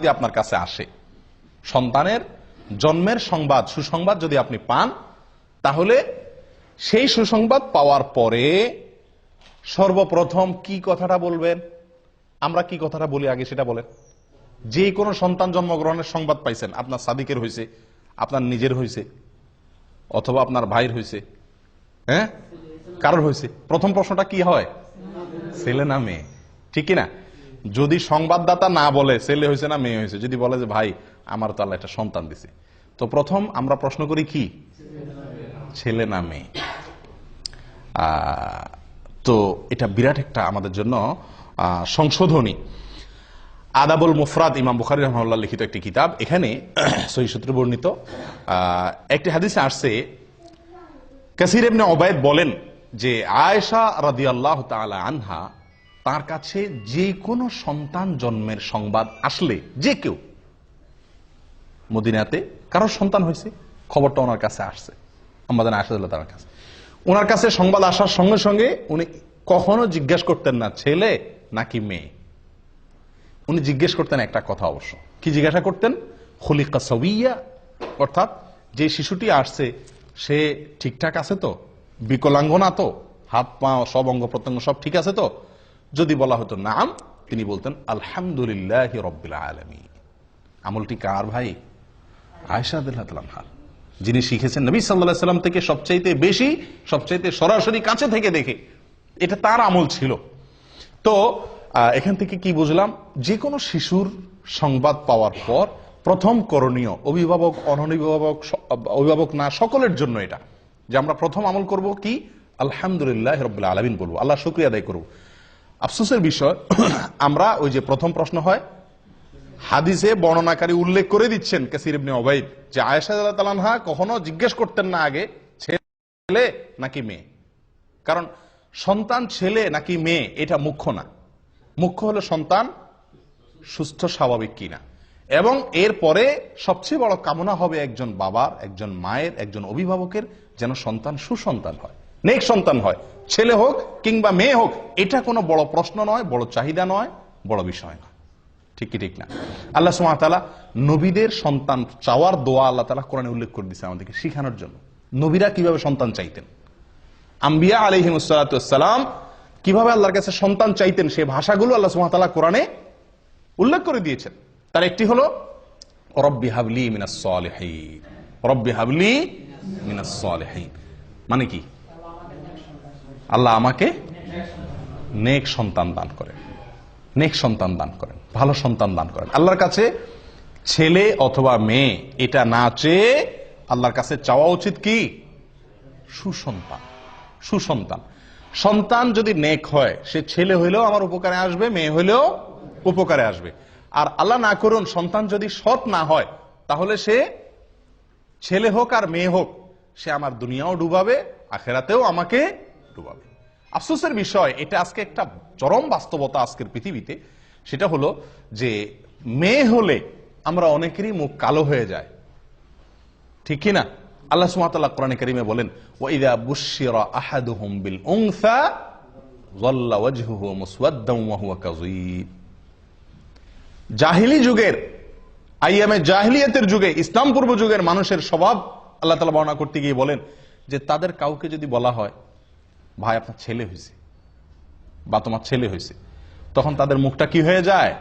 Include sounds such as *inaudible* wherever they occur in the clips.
যদি আপনার কাছে আসে, সন্তানের জন্মের সংবাদ, সুসংবাদ যদি আপনি পান, তাহলে সেই সুসংবাদ পাওয়ার পরে সর্বপ্রথম কি কথাটা বলবেন? আমরা কি কথাটা বলি আগে সেটা বলেন। যে কোনো সন্তান জন্মগ্রহণের সংবাদ পাইছেন, আপনার সাদিকের হয়েছে আপনার নিজের হয়েছে অথবা আপনার ভাইয়ের হয়েছে হ্যাঁ? কারোর হয়েছে প্রথম প্রশ্নটা কি হয়? ছেলে না মেয়ে। ঠিক কি না যদি সংবাদদাতা না বলে, ছেলে হয়েছে না মেয়ে হয়েছে, যদি বলে যে, ভাই, আমার তো একটা সন্তান দিছে। তো প্রথম আমরা প্রশ্ন করি কি? ছেলে না মেয়ে? তো এটা বিরাট একটা আমাদের জন্য সংশোধনী। আদাবুল মুফরাদ ইমাম বুখারি রহমাল্লাহ লিখিত একটি কিতাব, এখানে *clears throat* সহি সূত্রে বর্ণিত। একটি হাদিসে আসছে, কাসির এমনি ওবায়দ বলেন যে, আয়েশা রাদিয়াল্লাহ তাআলা আনহা তার কাছে যে কোনো সন্তান জন্মের সংবাদ আসলে যে কেউ। মদিনাতে কারোর সন্তান হয়েছে, খবরটা ওনার কাছে আসছে। আমাদের আসাদুল্লাহ তার কাছে। ওনার কাছে সংবাদ আসার সঙ্গে সঙ্গে উনি কখনো জিজ্ঞেস করতেন না, ছেলে নাকি মেয়ে? উনি জিজ্ঞেস করতেন একটা কথা অবশ্য। কি জিজ্ঞাসা করতেন? খলিকা সবিয়া। অর্থাৎ যে শিশুটি আসছে, সে ঠিকঠাক আছে তো? বিকলাঙ্গ না তো? হাত পা সব অঙ্গ প্রত্যঙ্গ সব ঠিক আছে তো? যদি বলা হতো নাম, তিনি বলতেন, আলহামদুলিল্লাহ রব্বিল আলমী আমলটি কার ভাই? আয়সাদুল্লাহ যিনি শিখেছেন নবী সাল্লাহ সাল্লাম থেকে সবচাইতে বেশি, সবচাইতে সরাসরি কাছে থেকে দেখে, এটা তার আমল ছিল। তো এখান থেকে কি বুঝলাম? যে কোনো শিশুর সংবাদ পাওয়ার পর প্রথম করণীয়, অভিভাবক, অনভিভাবক অভিভাবক না, সকলের জন্য এটা। যে আমরা প্রথম আমল করব কি? আলহামদুলিল্লাহ রবিল্লা আলমিন বলব। আল্লাহ শুক্রিয়া আদায় করব আফসোসের বিষয়, *clears throat* আমরা ওই যে প্রথম প্রশ্ন হয়, হাদিসে বর্ণনাকারী উল্লেখ করে দিচ্ছেন কাসির ইবনে ওবাইদ, যে আয়েশা তালানহা কখনো জিজ্ঞেস করতেন না আগে, ছেলে নাকি মেয়ে? কারণ সন্তান ছেলে নাকি মেয়ে, এটা মুখ্য না। মুখ্য হলো সন্তান সুস্থ, স্বাভাবিক কিনা। এবং এর পরে সবচেয়ে বড় কামনা হবে একজন বাবার, একজন মায়ের, একজন অভিভাবকের, যেন সন্তান সুসন্তান হয়, নেক সন্তান হয়। ছেলে হোক কিংবা মেয়ে হোক, এটা কোনো বড় প্রশ্ন নয়, বড় চাহিদা নয়, বড় বিষয় নয়। ঠিক কি, ঠিক না? আল্লাহ সুমাতালা নবীদের সন্তান চাওয়ার দোয়া আল্লাহ তালা কোরআনে উল্লেখ করে দিচ্ছে আমাদেরকে শিখানোর জন্য। নবীরা কীভাবে সন্তান চাইতেন? আম্বিয়া আলহিমসালাম কীভাবে আল্লাহর কাছে সন্তান চাইতেন সে ভাষাগুলো আল্লাহ সুমাতালা কোরআনে উল্লেখ করে দিয়েছেন। তার একটি হলো, রব্বি হাবলি মিনাস রব্বি হাবলি মিনাস মানে কি? আল্লাহ আমাকে নেক সন্তান দান করেন। নেক সন্তান দান করেন, ভালো সন্তান দান করেন। আল্লাহর কাছে ছেলে অথবা মেয়ে, এটা না চেয়ে আল্লাহর কাছে চাওয়া উচিত কি? সুসন্তান সুসন্তান। সন্তান যদি নেক হয়, সে ছেলে হইলেও আমার উপকারে আসবে, মেয়ে হইলেও উপকারে আসবে। আর আল্লাহ না করুন, সন্তান যদি সৎ না হয়, তাহলে সে ছেলে হোক আর মেয়ে হোক, সে আমার দুনিয়াও ডুবাবে, আখেরাতেও আমাকে ডুবাবে আফসোসের বিষয়, এটা আজকে একটা চরম বাস্তবতা আজকের পৃথিবীতে। সেটা হলো যে মেয়ে হলে আমরা অনেকেরই মুখ কালো হয়ে যায়। ঠিক কিনা? আল্লাহ সুমাতাল্লাহ কোরআন করিমে বলেন ওইদা বুশিরা আহাদুহুম বিল উংসা জাহিলি যুগের, আইয়ামে জাহিলিয়াতের যুগে, ইসলাম পূর্ব যুগের মানুষের স্বভাব আল্লাহ তালা বর্ণনা করতে গিয়ে বলেন যে তাদের কাউকে যদি বলা হয় ভাই, আপনার ছেলে হয়েছে বা তোমার ছেলে হয়েছে তখন তাদের মুখটা কি হয়ে যায়?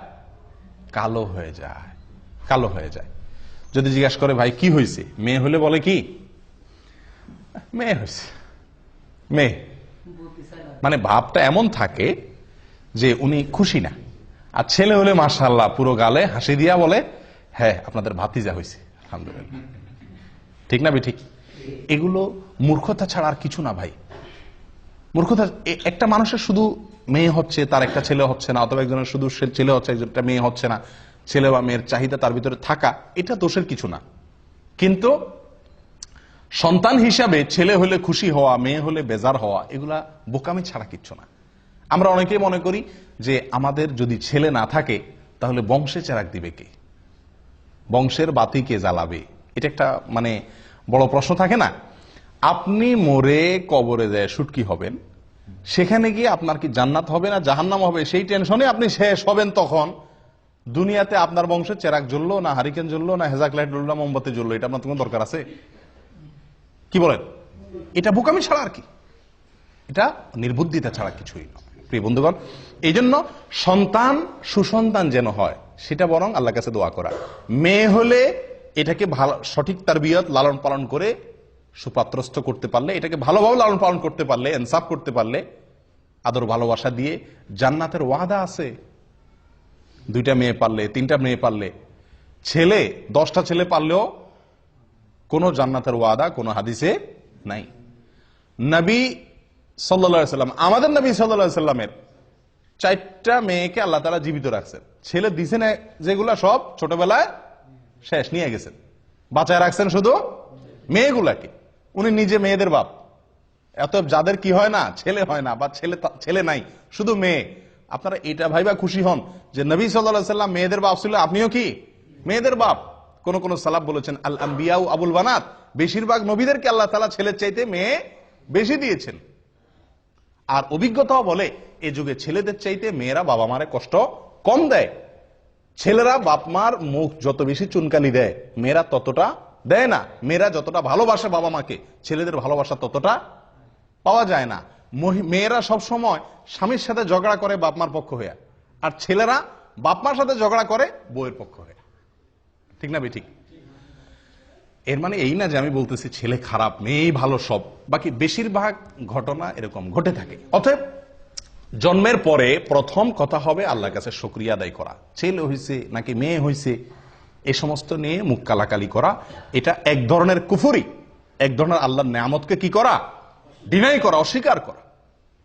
কালো হয়ে যায়। কালো হয়ে যায়। যদি জিজ্ঞাসা করে, ভাই, কি হয়েছে মেয়ে হলে বলে কি? মেয়ে হয়েছে মেয়ে। মানে ভাবটা এমন থাকে যে উনি খুশি না। আর ছেলে হলে মাশাল্লাহ পুরো গালে হাসি দিয়া বলে হ্যাঁ আপনাদের ভাতিজা হয়েছে আলহামদুলিল্লাহ। ঠিক না ঠিক এগুলো মূর্খতা ছাড়া আর কিছু না ভাই। মূর্খতা একটা মানুষের শুধু মেয়ে হচ্ছে, তার একটা ছেলে হচ্ছে না, অথবা একজনের শুধু ছেলে হচ্ছে, একজনটা মেয়ে হচ্ছে না, ছেলে বা মেয়ের চাহিদা তার ভিতরে থাকা, এটা দোষের কিছু না। কিন্তু সন্তান হিসাবে ছেলে হলে খুশি হওয়া, মেয়ে হলে বেজার হওয়া, এগুলা বোকামি ছাড়া কিচ্ছু না। আমরা অনেকেই মনে করি যে আমাদের যদি ছেলে না থাকে, তাহলে বংশে চেরাক দিবে কে? বংশের বাতি কে জ্বালাবে? এটা একটা মানে বড় প্রশ্ন থাকে না? আপনি মরে কবরে যায় সুটকি হবেন, সেখানে গিয়ে আপনার কি জান্নাত হবে না জাহান্নাম হবে? সেই টেনশনে আপনি শেষ হবেন তখন। দুনিয়াতে আপনার বংশে চেরাক জ্বললো, না হারিকেন জ্বললো, না হেজাক লাইট জ্বললো, না মোমবাতি জ্বললো, এটা আপনার কোনো দরকার আছে? কি বলেন? এটা বোকামি ছাড়া আর কি? এটা নির্বুদ্ধিতা ছাড়া কিছুই নয় প্রিয় বন্ধুগণ এই জন্য সন্তান সুসন্তান যেন হয়, সেটা বরং আল্লাহ কাছে দোয়া করা। মেয়ে হলে এটাকে ভালো, সঠিক তার বিয়ত লালন পালন করে সুপাত্রস্থ করতে পারলে, এটাকে ভালোভাবে লালন পালন করতে পারলে এনসাফ করতে পারলে, আদর ভালোবাসা দিয়ে জান্নাতের ওয়াদা আছে। দুইটা মেয়ে পারলে, তিনটা মেয়ে পারলে, ছেলে, দশটা ছেলে পারলেও কোন জান্নাতের ওয়াদা, কোন হাদিসে নাই। নবী সাল্লা সাল্লাম, আমাদের নবী সাল্লা সাল্লামের চারটা মেয়েকে আল্লাহ তালা জীবিত রাখছেন। ছেলে দিছে না যেগুলা সব ছোটবেলায় শেষ, নিয়ে গেছেন। বাঁচায় রাখছেন শুধু মেয়েগুলাকে। উনি নিজে মেয়েদের বাপ। এত যাদের কি হয় না, ছেলে হয় না, বা ছেলে ছেলে নাই, শুধু মেয়ে। আপনারা এটা ভাইবা খুশি হন যে নবী সাল্লাহ সাল্লাম মেয়েদের বাপ ছিল, আপনিও কি? মেয়েদের বাপ। কোন কোন সালাব বলেছেন, আল আম্বিয়াউ আবুল বানাত। বেশিরভাগ নবীদেরকে আল্লাহ তালা ছেলের চাইতে মেয়ে বেশি দিয়েছেন। আর অভিজ্ঞতাও বলে, এ যুগে ছেলেদের চাইতে মেয়েরা বাবা মারে কষ্ট কম দেয়। ছেলেরা বাপ মার মুখ যত বেশি চুনকানি দেয়, মেয়েরা ততটা দেয় না। মেয়েরা যতটা ভালোবাসে বাবা মাকে, ছেলেদের ভালোবাসা ততটা পাওয়া যায় না। মেয়েরা সব সময় স্বামীর সাথে ঝগড়া করে বাপ মার পক্ষ হয়ে। আর ছেলেরা বাপ মার সাথে ঝগড়া করে বউয়ের পক্ষ হয়ে। ঠিক না বে ঠিক। এর মানে এই না যে আমি বলতেছি ছেলে খারাপ, মেয়েই ভালো সব। বাকি বেশিরভাগ ঘটনা এরকম ঘটে থাকে। অতএব জন্মের পরে প্রথম কথা হবে আল্লাহর কাছে শুক্রিয়া আদায় করা। ছেলে হয়েছে নাকি মেয়ে হয়েছে এ সমস্ত নিয়ে মুখ কালাকালি করা, এটা এক ধরনের কুফুরি, এক ধরনের আল্লাহর নেয়ামতকে কি করা? ডিনাই করা, অস্বীকার করা।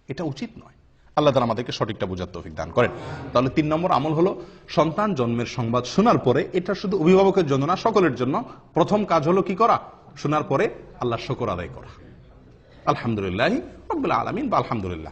এটা উচিত নয়। আল্লাহ তালা আমাদেরকে সঠিকটা বোঝার তৌফিক দান করেন। তাহলে তিন নম্বর আমল হলো, সন্তান জন্মের সংবাদ শোনার পরে, এটা শুধু অভিভাবকের জন্য না, সকলের জন্য। প্রথম কাজ হলো কি করা? শোনার পরে আল্লাহ শকর আদায় করা। আলহামদুলিল্লাহ আলমিন বা আলহামদুলিল্লাহ।